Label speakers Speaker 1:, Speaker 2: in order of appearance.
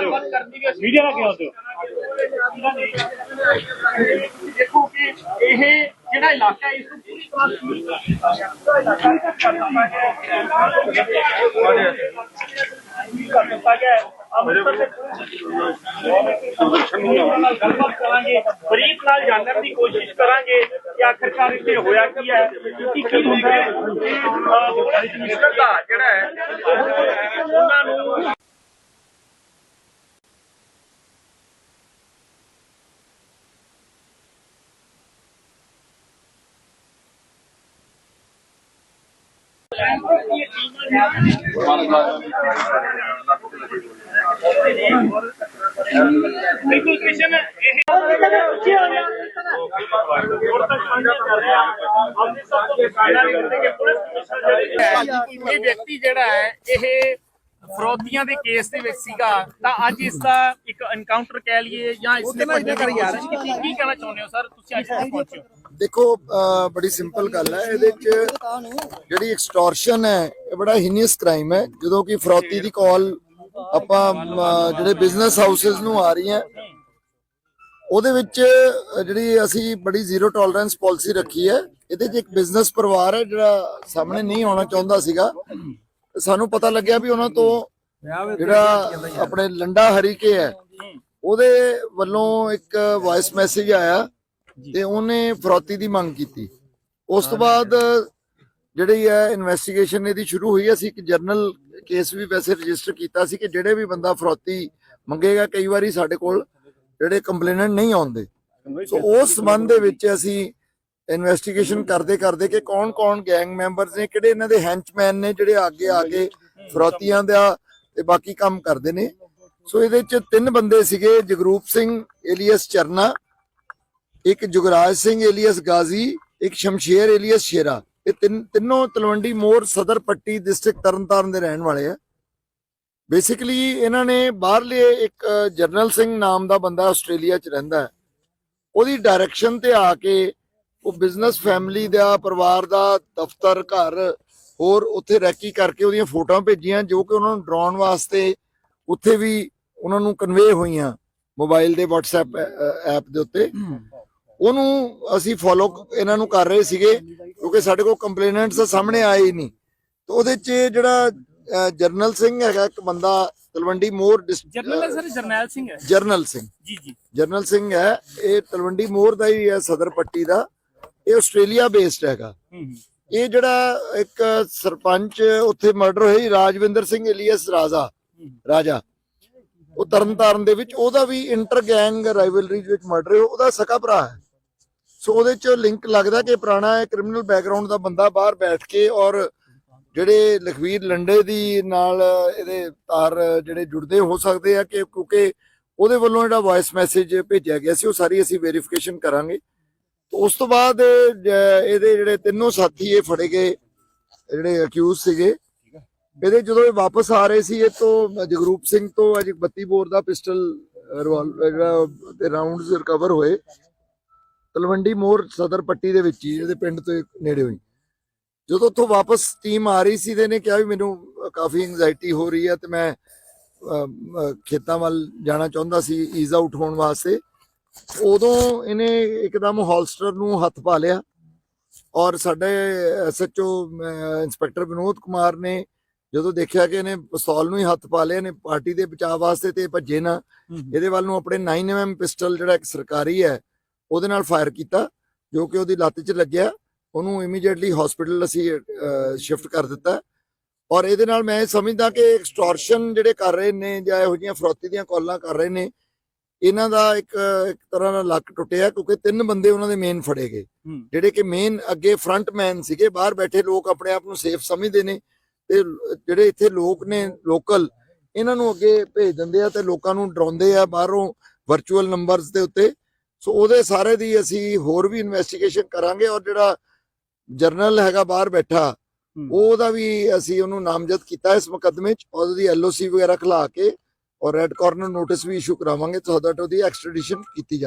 Speaker 1: ਆਉਂਦੇ ਹੋ ਮੀਡੀਆ ਦਾ ਕਿਉਂ ਆਉਂਦੇ ਹੋ
Speaker 2: ਦੇਖੋ ਕਿ ਇਹ ਜਿਹੜਾ ਇਲਾਕਾ ਇਸ ਨੂੰ ਪੂਰੀ ਤਰ੍ਹਾਂ ਸੀਲ ਕਰ ਦਿੱਤਾ ਗਿਆ ਹੈ। ਅੰਮ੍ਰਿਤਸਰ ਦੇ ਨਾਲ ਗੱਲਬਾਤ ਕਰਾਂਗੇ ਬਰੀਕ ਨਾਲ ਜਾਣਨ ਦੀ ਕੋਸ਼ਿਸ਼ ਕਰਾਂਗੇ ਕਿ ਆਖਰਕਾਰ ਇੱਥੇ ਹੋਇਆ ਕੀ ਹੈ ਕੀ ਕੀ ਹੁੰਦਾ ਹੈ ਜਿਹੜਾ ਹੈ ਉਹ- ਉਹਨਾਂ ਨੂੰ ਬਿਲਕੁਲ ਕ੍ਰਿਸ਼ਨ ਇਹ ਹੋਰ ਤੱਕ ਸਾਂਝਾ ਕਰ ਰਿਹਾ ਅੰਮ੍ਰਿਤਸਰ ਤੋਂ ਬਕਾਇਦਾ ਕਰਦੇ ਕਿ ਪੁਲਿਸ ਕਮਿਸ਼ਨਰ ਜਿਹੜੇ
Speaker 3: ਇਹ ਵਿਅਕਤੀ ਜਿਹੜਾ ਹੈ ਇਹ ਫਰੋਦੀਆਂ ਦੇ ਕੇਸ ਦੇ ਵਿੱਚ ਸੀਗਾ ਤਾਂ ਅੱਜ ਇਸ ਦਾ ਇੱਕ ਐਨਕਾਊਂਟਰ ਕਹਿ ਲਈਏ ਜਾਂ ਇਸ ਨੇ ਕੋਸ਼ਿਸ਼ ਕੀਤੀ ਕੀ ਕਹਿਣਾ ਚਾਹੁੰਦੇ ਹੋ ਸਰ? ਤੁਸੀਂ ਅੱਜ ਪਹੁੰਚੇ ਹੋ।
Speaker 4: ਦੇਖੋ ਬੜੀ ਸਿੰਪਲ ਗੱਲ ਹੈ। ਇਹਦੇ ਚ ਜਿਹੜੀ ਐਕਸਟੋਰਸ਼ਨ ਹੈ, ਇਹ ਬੜਾ ਹੀਨੀਅਸ ਕ੍ਰਾਈਮ ਹੈ। ਜਦੋਂ ਕਿ ਫਰੌਤੀ ਦੀ ਕਾਲ ਆਪਾਂ ਜਿਹੜੇ ਬਿਜ਼ਨਸ ਹਾਊਸਸ ਨੂੰ ਆ ਰਹੀ ਹੈ ਉਹਦੇ ਵਿੱਚ ਜਿਹੜੀ ਅਸੀਂ ਬੜੀ ਜ਼ੀਰੋ ਟੋਲਰੈਂਸ ਪਾਲਿਸੀ ਰੱਖੀ ਹੈ। ਇਹਦੇ 'ਚ ਇੱਕ ਬਿਜ਼ਨਸ ਪਰਿਵਾਰ ਹੈ, ਜਿਹੜਾ ਸਾਹਮਣੇ ਨਹੀਂ ਆਉਣਾ ਚਾਹੁੰਦਾ ਸੀਗਾ। ਸਾਨੂੰ ਪਤਾ ਲੱਗਿਆ ਵੀ ਉਹਨਾਂ ਤੋਂ ਜਿਹੜਾ ਆਪਣੇ ਲੰਡਾ ਹਰੀਕੇ ਹੈ, ਉਹਦੇ ਵੱਲੋਂ ਇੱਕ ਵਾਇਸ ਮੈਸੇਜ ਆਇਆ। ਤੇ ਉਹਨੇ ਫਰੌਤੀ ਦੀ ਮੰਗ ਕੀਤੀ। ਉਸ ਤੋਂ ਬਾਅਦ ਜਿਹੜੀ ਹੈ ਇਨਵੈਸਟੀਗੇਸ਼ਨ ਇਹਦੀ ਸ਼ੁਰੂ ਹੋਈ। ਅਸੀਂ ਇੱਕ ਜਰਨਲ ਕੇਸ ਵੀ ਵੈਸੇ ਰਜਿਸਟਰ ਕੀਤਾ ਸੀ ਕਿ ਜਿਹੜੇ ਵੀ ਬੰਦਾ ਫਰੌਤੀ ਮੰਗੇਗਾ ਕਈ ਵਾਰੀ ਸਾਡੇ ਕੋਲ ਜਿਹੜੇ ਕੰਪਲੇਨੈਂਟ ਨਹੀਂ ਆਉਂਦੇ। ਸੋ ਉਸ ਸੰਬੰਧ ਦੇ ਵਿੱਚ ਅਸੀਂ ਇਨਵੈਸਟੀਗੇਸ਼ਨ ਕਰਦੇ ਕਰਦੇ ਕਿ ਕੌਣ-ਕੌਣ ਗੈਂਗ ਮੈਂਬਰਸ ਨੇ ਕਿਹੜੇ ਇਹਨਾਂ ਦੇ ਹੈਂਚਮੈਨ ਨੇ ਜਿਹੜੇ ਅੱਗੇ ਆ ਕੇ ਫਰੌਤੀਆਂ ਦਾ ਤੇ ਬਾਕੀ ਕੰਮ ਕਰਦੇ ਨੇ। ਸੋ ਇਹਦੇ ਚ ਤਿੰਨ ਬੰਦੇ ਸੀਗੇ ਜਗਰੂਪ ਸਿੰਘ ਏਲੀਅਸ ਚਰਨਾ ਇੱਕ ਜੁਗਰਾਜ ਸਿੰਘ ਏਲੀਅਸ ਗਾਜ਼ੀ, ਇੱਕ ਸ਼ਮਸ਼ੇਰ ਏਲੀਅਸ ਸ਼ੇਰਾ। ਇਹ ਤਿੰਨ, ਤਿੰਨੋਂ ਤਲਵੰਡੀ ਮੋਰ ਸਦਰ ਪੱਟੀ ਡਿਸਟ੍ਰਿਕਟ ਤਰਨਤਾਰਨ ਦੇ ਰਹਿਣ ਵਾਲੇ ਆ। ਬੇਸਿਕਲੀ ਇਹਨਾਂ ਨੇ ਬਾਹਰਲੇ ਇੱਕ ਜਰਨਲ ਸਿੰਘ ਨਾਮ ਦਾ ਬੰਦਾ ਆਸਟ੍ਰੇਲੀਆ 'ਚ ਰਹਿੰਦਾ ਹੈ। ਉਹਦੀ ਡਾਇਰੈਕਸ਼ਨ ਤੇ ਆ ਕੇ ਉਹ ਬਿਜ਼ਨਸ ਫੈਮਿਲੀ ਦਾ, ਪਰਿਵਾਰ ਦਾ, ਦਫ਼ਤਰ, ਘਰ, ਹੋਰ ਉੱਥੇ ਰੈਕੀ ਕਰਕੇ ਉਹਦੀਆਂ ਫੋਟੋਆਂ ਭੇਜੀਆਂ, ਜੋ ਕਿ ਉਹਨਾਂ ਨੂੰ ਡਰਾਉਣ ਵਾਸਤੇ ਉੱਥੇ ਵੀ ਉਹਨਾਂ ਨੂੰ ਕਨਵੇ ਹੋਈਆਂ ਮੋਬਾਈਲ ਦੇ WhatsApp ਐਪ ਦੇ ਉੱਤੇ। ਉਹਨੂੰ ਅਸੀਂ ਫੋਲੋ ਇਹਨਾਂ ਨੂੰ ਕਰ ਰਹੇ ਸੀਗੇ ਕਿਉਂਕਿ ਸਾਡੇ ਕੋਲ ਕੰਪਲੇਨੈਂਟਸ ਸਾਹਮਣੇ ਆਏ ਹੀ ਨਹੀਂ। ਤੇ ਉਹਦੇ 'ਚ ਜਿਹੜਾ ਜਰਨਲ ਸਿੰਘ ਹੈਗਾ ਇੱਕ ਬੰਦਾ ਤਲਵੰਡੀ ਮੋਰ
Speaker 3: ਜਰਨਲ ਸਰ ਜਰਨੈਲ ਸਿੰਘ ਹੈ।
Speaker 4: ਜਰਨਲ ਸਿੰਘ।
Speaker 3: ਜੀ ਜੀ।
Speaker 4: ਜਰਨਲ ਸਿੰਘ ਹੈ ਇਹ ਤਲਵੰਡੀ ਮੋਰ ਦਾ ਹੀ ਹੈ ਸਦਰ ਪੱਟੀ ਦਾ। ਇਹ ਆਸਟ੍ਰੇਲੀਆ ਬੇਸਡ ਹੈਗਾ। ਇਹ ਜਿਹੜਾ ਇੱਕ ਸਰਪੰਚ ਉੱਥੇ ਮਰਡਰ ਹੋਈ ਰਾਜਵਿੰਦਰ ਸਿੰਘ ਇਲੀਅਸ ਰਾਜਾ ਰਾਜਾ। ਉਹ ਤਰਨਤਾਰਨ ਦੇ ਵਿੱਚ ਉਹਦਾ ਵੀ ਇੰਟਰ ਗੈਂਗ ਰਾਈਵਲਰੀ ਵਿੱਚ ਮਰਡਰ ਹੋਇਆ ਉਹਦਾ ਸਕਾ ਭਰਾ ਹੈ। ਸੋ ਉਹਦੇ ਚ ਲਿੰਕ ਲੱਗਦਾ ਕਿ ਪੁਰਾਣਾ ਕ੍ਰਿਮੀਨਲ ਬੈਕਗ੍ਰਾਉਂਡ ਦਾ ਬੰਦਾ ਬਾਹਰ ਬੈਠ ਕੇ ਔਰ ਜਿਹੜੇ ਲਖਵੀਰ ਲੰਡੇ ਦੀ ਨਾਲ ਇਹਦੇ ਤਾਰ ਜਿਹੜੇ ਜੁੜਦੇ ਹੋ ਸਕਦੇ ਆ ਕਿ ਕਿਉਂਕਿ ਉਹਦੇ ਵੱਲੋਂ ਜਿਹੜਾ ਵਾਇਸ ਮੈਸੇਜ ਭੇਜਿਆ ਗਿਆ ਸੀ, ਉਹ ਸਾਰੀ ਅਸੀਂ ਵੈਰੀਫਿਕੇਸ਼ਨ ਕਰਾਂਗੇ। ਉਸ ਤੋਂ ਬਾਅਦ ਇਹਦੇ ਜਿਹੜੇ ਤਿੰਨੋਂ ਸਾਥੀ ਇਹ ਫੜੇ ਗਏ, ਜਿਹੜੇ ਅਕਿਊਜ਼ ਸੀਗੇ। ਇਹਦੇ ਜਦੋਂ ਇਹ ਵਾਪਸ ਆ ਰਹੇ ਸੀ, ਇਹ ਤੋਂ ਜਗਰੂਪ ਸਿੰਘ ਤੋਂ ਅਜ 32 ਬੋਰ ਦਾ ਪਿਸਟਲ ਰਿਵਾਲਵਰ ਜਿਹੜਾ ਰਾਉਂਡਸ ਰਿਕਵਰ ਹੋਏ। ਤਲਵੰਡੀ ਮੋਰ ਸਦਰ ਪੱਟੀ ਦੇ ਵਿੱਚ ਹੀ ਇਹਦੇ ਪਿੰਡ ਤੋਂ ਨੇੜੇ ਹੋਈ। ਜਦੋਂ ਉੱਥੋਂ ਵਾਪਸ ਟੀਮ ਆ ਰਹੀ ਸੀ ਤੇ ਇਹਨੇ ਕਿਹਾ ਵੀ ਮੈਨੂੰ ਕਾਫੀ ਐਂਜ਼ਾਈਟੀ ਹੋ ਰਹੀ ਹੈ ਤੇ ਮੈਂ ਖੇਤਾਂ ਵੱਲ ਜਾਣਾ ਚਾਹੁੰਦਾ ਸੀ ਈਜ਼ ਆਊਟ ਹੋਣ ਵਾਸਤੇ। ਉਦੋਂ ਇਹਨੇ ਇੱਕਦਮ ਹੋਲਸਟਰ ਨੂੰ ਹੱਥ ਪਾ ਲਿਆ ਔਰ ਸਾਡੇ ਐਸਐਚਓ ਇੰਸਪੈਕਟਰ ਵਿਨੋਦ ਕੁਮਾਰ ਨੇ ਜਦੋਂ ਦੇਖਿਆ ਕਿ ਇਹਨੇ ਪਿਸਤੌਲ ਨੂੰ ਹੀ ਹੱਥ ਪਾ ਲਿਆ ਨੇ ਪਾਰਟੀ ਦੇ ਬਚਾਅ ਵਾਸਤੇ ਤੇ ਭੱਜੇ ਨਾ। ਇਹਦੇ ਵੱਲ ਨੂੰ ਆਪਣੇ 9mm ਪਿਸਟਲ ਜਿਹੜਾ ਇੱਕ ਸਰਕਾਰੀ ਹੈ ਉਹਦੇ ਨਾਲ ਫਾਇਰ ਕੀਤਾ ਜੋ ਕਿ ਉਹਦੀ ਲੱਤ 'ਚ ਲੱਗਿਆ। ਉਹਨੂੰ ਇਮੀਡੀਏਟਲੀ ਹਸਪੀਟਲ ਅਸੀਂ ਸ਼ਿਫਟ ਕਰ ਦਿੱਤਾ। ਔਰ ਇਹਦੇ ਨਾਲ ਮੈਂ ਸਮਝਦਾ ਕਿ ਐਕਸਟੋਰਸ਼ਨ ਜਿਹੜੇ ਕਰ ਰਹੇ ਨੇ ਜਾਂ ਇਹੋ ਜਿਹੀਆਂ ਫਰੌਤੀ ਦੀਆਂ ਕਾਲਾਂ ਕਰ ਰਹੇ ਨੇ ਇਹਨਾਂ ਦਾ ਇੱਕ ਇੱਕ ਤਰ੍ਹਾਂ ਨਾਲ ਲੱਕ ਟੁੱਟਿਆ ਕਿਉਂਕਿ ਤਿੰਨ ਬੰਦੇ ਉਹਨਾਂ ਦੇ ਮੇਨ ਫੜੇ ਗਏ। ਜਿਹੜੇ ਕਿ ਮੇਨ ਅੱਗੇ ਫਰੰਟ ਮੈਨ ਸੀਗੇ ਬਾਹਰ ਬੈਠੇ ਲੋਕ ਆਪਣੇ ਆਪ ਨੂੰ ਸੇਫ ਸਮਝਦੇ ਨੇ ਤੇ ਜਿਹੜੇ ਇੱਥੇ ਲੋਕ ਨੇ ਲੋਕਲ ਇਹਨਾਂ ਨੂੰ ਅੱਗੇ ਭੇਜ ਦਿੰਦੇ ਆ ਤੇ ਲੋਕਾਂ ਨੂੰ ਡਰਾਉਂਦੇ ਆ ਬਾਹਰੋਂ ਵਰਚੁਅਲ ਨੰਬਰਸ ਦੇ ਉੱਤੇ। ਸੋ ਉਹਦੇ ਸਾਰੇ ਦੀ ਅਸੀਂ ਹੋਰ ਵੀ ਇਨਵੈਸਟੀਗੇਸ਼ਨ ਕਰਾਂਗੇ ਔਰ ਜਿਹੜਾ ਜਰਨਲ ਹੈਗਾ ਬਾਹਰ ਬੈਠਾ ਉਹਦਾ ਵੀ ਅਸੀਂ ਉਹਨੂੰ ਨਾਮਜ਼ਦ ਕੀਤਾ ਇਸ ਮੁਕੱਦਮੇ 'ਚ ਉਹਦੀ ਐਲਓਸੀ ਵਗੈਰਾ ਖਿਲਾ ਕੇ ਔਰ ਰੈੱਡ ਕਾਰਨਰ ਨੋਟਿਸ ਵੀ ਇਸ਼ੂ ਕਰਾਵਾਂਗੇ ਤਾਂ that ਉਹਦੀ ਐਕਸਟ੍ਰੈਡੀਸ਼ਨ ਕੀਤੀ ਜਾ